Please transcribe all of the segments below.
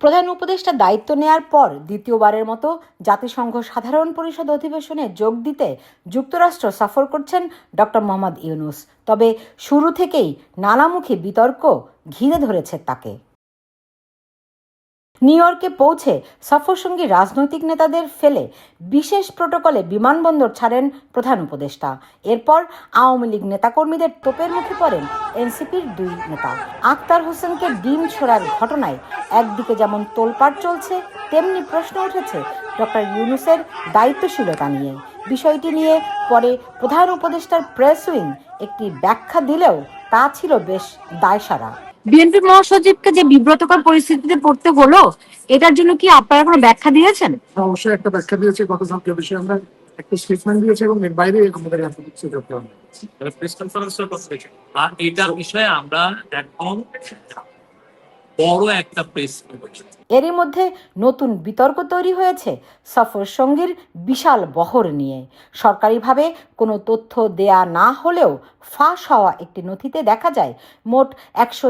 প্রধান উপদেষ্টা দায়িত্ব নেয়ার পর দ্বিতীয়বারের মতো জাতিসংঘ সাধারণ পরিষদ অধিবেশনে যোগ দিতে যুক্তরাষ্ট্র সফর করছেন ডক্টর মোহাম্মদ ইউনুস। তবে শুরু থেকেই নানামুখী বিতর্ক ঘিরে ধরেছে তাকে। নিউ ইয়র্কে পৌঁছে সফরসঙ্গী রাজনৈতিক নেতাদের ফেলে বিশেষ প্রটোকলে বিমানবন্দর ছাড়েন প্রধান উপদেষ্টা। এরপর আওয়ামী লীগ নেতাকর্মীদের তোপের মুখে পড়েন এনসিপির দুই নেতা। আক্তার হোসেনকে ডিম ছোড়ার ঘটনায় একদিকে যেমন তোলপাড় চলছে, তেমনি প্রশ্ন উঠেছে ডক্টর ইউনুসের দায়িত্বশীলতা নিয়ে। বিষয়টি নিয়ে পরে প্রধান উপদেষ্টার প্রেস উইং একটি ব্যাখ্যা দিলেও তা ছিল বেশ দায়সারা। বিএনপি মহাসচিবকে যে বিব্রতকর পরিস্থিতিতে পড়তে হলো এটার জন্য কি আপনারা কোনো ব্যাখ্যা দিয়েছেন? অবশ্যই একটা ব্যাখ্যা দিয়েছে গতকালকে বিষয়ে আমরা একটা স্টেটমেন্ট দিয়েছে এবং এর বাইরে আমাদের এত কিছু করতে হবে প্রেস কনফারেন্সের কথা। আর এটার বিষয়ে আমরা একদম বড় একটা প্রেস এরই মধ্যে নতুন বিতর্ক তৈরি হয়েছে সফর সঙ্গীর বিশাল বহর নিয়ে। সরকারিভাবে কোনো তথ্য দেয়া না হলেও ফাঁস হওয়া একটি নথিতে দেখা যায়, মোট একশো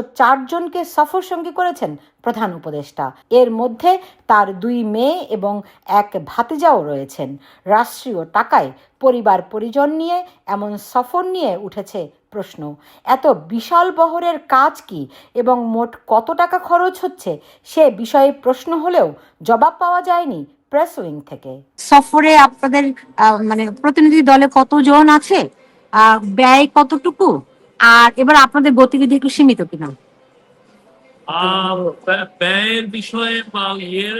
জনকে সফর সঙ্গী করেছেন প্রধান উপদেষ্টা। এর মধ্যে তার দুই মেয়ে এবং এক ভাতিজাও রয়েছেন। রাষ্ট্রীয় টাকায় পরিবার পরিজন নিয়ে এমন সফর নিয়ে উঠেছে প্রশ্ন। এত বিশাল বহরের কাজ কি এবং মোট কত টাকা খরচ হচ্ছে সে বিষয়ে প্রশ্ন হলেও জবাব পাওয়া যায়নি প্রেস উইং থেকে। সফরে আপনাদের মানে প্রতিনিধি দলে কতজন আছে? ব্যয় কতটুকু? আর এবার আপনাদের গতিবিধি একটু সীমিত কিনা? ব্যয়ের বিষয়ে বা ইয়ের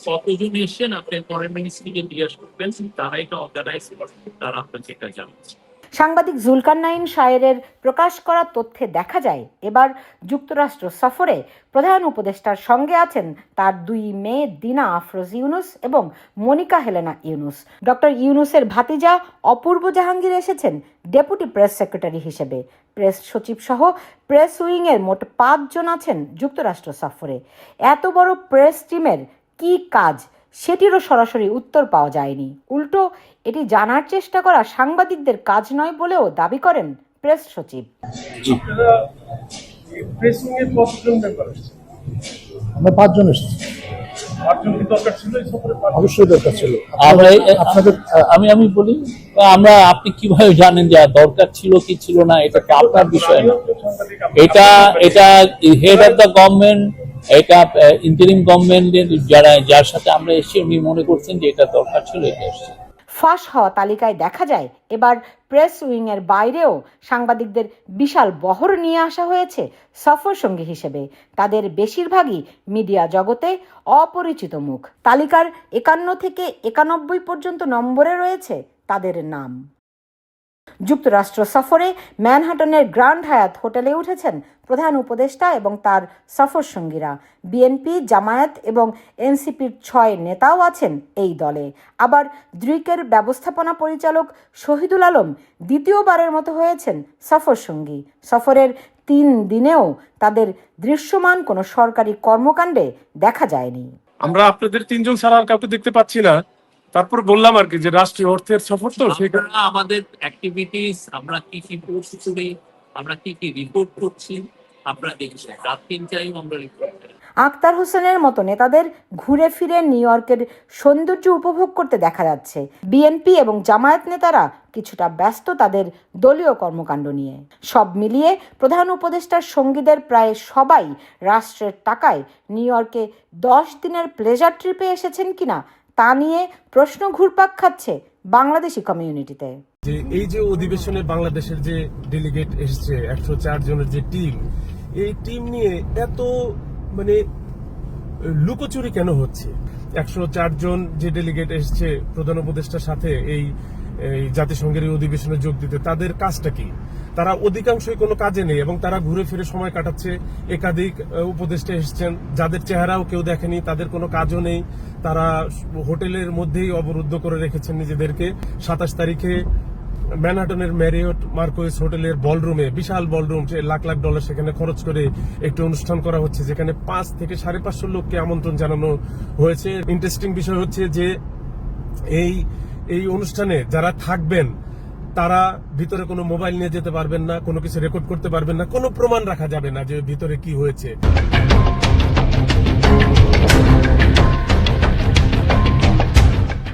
কতজন এসেছেন আপনি ফরেন মিনিস্ট্রিকে জিজ্ঞাসা করবেন তারা এটা অর্গানাইজ করবে তারা আপনাকে এটা জানাচ্ছে সাংবাদিক জুলকার নাইন শায়ের প্রকাশ করা তথ্যে দেখা যায়, এবার যুক্তরাষ্ট্র সফরে প্রধান উপদেষ্টার সঙ্গে আছেন তার দুই মেয়ে দিনা আফরোজ ইউনুস এবং মনিকা হেলেনা ইউনুস। ডক্টর ইউনুসের ভাতিজা অপূর্ব জাহাঙ্গীর এসেছেন ডেপুটি প্রেস সেক্রেটারি হিসেবে। প্রেস সচিব সহ প্রেস উইংয়ের মোট পাঁচজন আছেন যুক্তরাষ্ট্র সফরে। এত বড় প্রেস টিমের কি কাজ? সেটিরও সরাসরি উত্তর পাওয়া যায়নি। উল্টো এটি জানার চেষ্টা করা সাংবাদিকদের কাজ নয় বলেও দাবি করেন প্রেস সচিব। আমরা পাঁচজন এসেছি? অবশ্যই দরকার ছিল। আমরা আপনাদের আমি আমি বলি আমরা আপনি কীভাবে জানেন যে দরকার ছিল কি ছিল না এটা আপনার বিষয় না। এটা এটা হেড অফ দ্য গভর্নমেন্ট এটা ইন্টারিম গভর্নমেন্টের যারা, যার সাথে আমরা এসেছি, উনি মনে করছেন যে এটা দরকার ছিল, এটা ফাঁস হওয়া তালিকায় দেখা যায়, এবার প্রেস উইংয়ের বাইরেও সাংবাদিকদের বিশাল বহর নিয়ে আসা হয়েছে সফর সঙ্গী হিসেবে। তাদের বেশিরভাগই মিডিয়া জগতে অপরিচিত মুখ। তালিকার একান্ন থেকে একানব্বই পর্যন্ত নম্বরে রয়েছে তাদের নাম। যুক্তরাষ্ট্র সফরে ম্যানহাটনের গ্র্যান্ড হায়াত হোটেলে উঠেছেন প্রধান উপদেষ্টা এবং তার সফর সঙ্গীরা। বিএনপি, জামায়াত এবং এনসিপির ছয় নেতাও আছেন এই দলে। আবার দ্রিকের ব্যবস্থাপনা পরিচালক শহীদুল আলম দ্বিতীয়বারের মতো হয়েছেন সফর সঙ্গী। সফরের তিন দিনেও তাদের দৃশ্যমান কোনো সরকারি কর্মকাণ্ডে দেখা যায়নি। আমরা আপনাদের তিনজন ছাড়া আর কাউকে দেখতে পাচ্ছি না। তারপর বললাম আর কি যে রাষ্ট্রীয় অর্থের সফর তো সেখানে আমাদের অ্যাক্টিভিটিস আমরা কি কি পোস্ট করি আমরা কি কি রিপোর্ট করছি আমরা দেখছি রাত তিনটায় আমরা রিপোর্ট করি। আক্তার হোসেনের মতো নেতাদের ঘুরে ফিরে নিউ ইয়র্কের সৌন্দর্য উপভোগ করতে দেখা যাচ্ছে। বিএনপি এবং জামায়াত নেতারা কিছুটা ব্যস্ত তাদের দলীয় কর্মকাণ্ড নিয়ে। সব মিলিয়ে প্রধান উপদেষ্টার সঙ্গীদের প্রায় সবাই রাষ্ট্রের টাকায় নিউ ইয়র্কে দশ দিনের প্লেজার ট্রিপে এসেছেন কিনা তা নিয়ে প্রশ্ন ঘুরপাক খাচ্ছে বাংলাদেশি কমিউনিটিতে। যে এই যে অধিবেশনে বাংলাদেশের যে ডেলিগেট এসেছে, একশো চার জনের যে টিম এই টিম নিয়ে এত মানে লুকোচুরি কেন হচ্ছে? একশো চার জন যে ডেলিগেট এসেছে, প্রধান উপদেষ্টার সাথে এই এই জাতিসংঘের অধিবেশনে যোগ দিতে, তাদের কাজটা কি? তারা অধিকাংশই কোনো কাজে নেই এবং তারা ঘুরে ফিরে সময় কাটাচ্ছে। একাধিক উপদেষ্টা এসেছেন, যাদের চেহারাও কেউ দেখেনি, তাদের কোনো কাজও নেই। তারা হোটেলের মধ্যেই অবরুদ্ধ করে রেখেছেন নিজেদেরকে। সাতাশ তারিখে ম্যানহাটনের ম্যারিয়ট মার্কোয়েস হোটেলের বলরুমে, বিশাল বলরুম লাখ লাখ ডলার সেখানে খরচ করে একটি অনুষ্ঠান করা হচ্ছে, যেখানে পাঁচ থেকে সাড়ে পাঁচশো লোককে আমন্ত্রণ জানানো হয়েছে। ইন্টারেস্টিং বিষয় হচ্ছে যে এই এই অনুষ্ঠানে যারা থাকবেন, তারা ভিতরে কোনো মোবাইল নিয়ে যেতে পারবেন না, কোনো কিছু রেকর্ড করতে পারবেন না, কোনো প্রমাণ রাখা যাবে না যে ভিতরে কি হয়েছে।